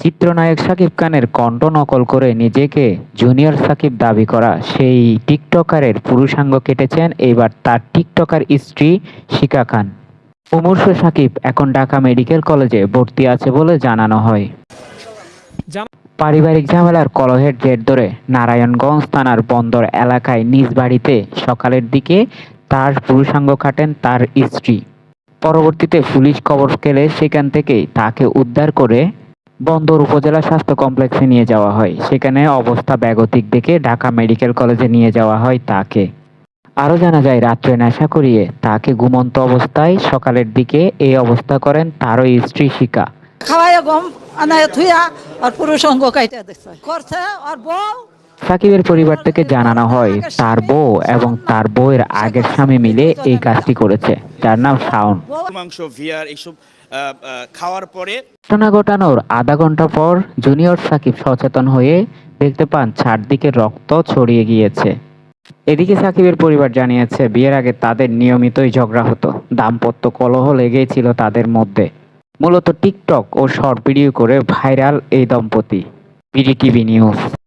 চিত্রনায়ক সাকিব খানের কণ্ঠ নকল করে নিজেকে জুনিয়র সাকিব দাবি করা সেই টিকটকারের পুরুষাঙ্গ কেটেছেন এবার তার টিকটকার স্ত্রী শিকা খান। মুমূর্ষ সাকিব এখন ঢাকা মেডিকেল কলেজে ভর্তি আছে বলে জানানো হয়। পারিবারিক ঝামেলার কলহের জের ধরে নারায়ণগঞ্জ থানার বন্দর এলাকায় নিজ বাড়িতে সকালের দিকে তার পুরুষাঙ্গ কাটেন তার স্ত্রী। পরবর্তীতে পুলিশ খবর পেলে সেখান থেকে তাকে উদ্ধার করে বন্দর উপজেলা স্বাস্থ্য কমপ্লেক্সে নিয়ে যাওয়া হয়। সেখানে অবস্থা বেগতিক দেখে ঢাকা মেডিকেল কলেজে নিয়ে যাওয়া হয় তাকে। আরও জানা যায়, রাত্রে নেশা করিয়ে তাকে ঘুমন্ত অবস্থায় সকালের দিকে এই অবস্থা করেন তারও স্ত্রী শিকা। খাওয়াইয়া গম আনায় থুইয়া আর পুরুষ অঙ্গ কাইটা দেখছে। করছে আর বউ সাকিবের পরিবার থেকে জানানো হয় তার বউ এবং তার বউয়ের আগের স্বামী মিলে এই কাজটি করেছে যার নাম শাওন। মাংস ভিয়ার এইসব আহ, আহ, খাওয়ার পরে ঘটনা ঘটানোর আধা ঘণ্টা পর জুনিয়র সাকিব সচেতন হয়ে দেখতে পান চারদিকে রক্ত ছড়িয়ে গিয়েছে। এদিকে সাকিবের পরিবার জানিয়েছে বিয়ের আগে তাদের নিয়মিতই ঝগড়া হতো দাম্পত্য কলহ লেগেই ছিল তাদের মধ্যে। মূলত টিকটক ও শর্ট ভিডিও করে ভাইরাল এই দম্পতি। BDTV news.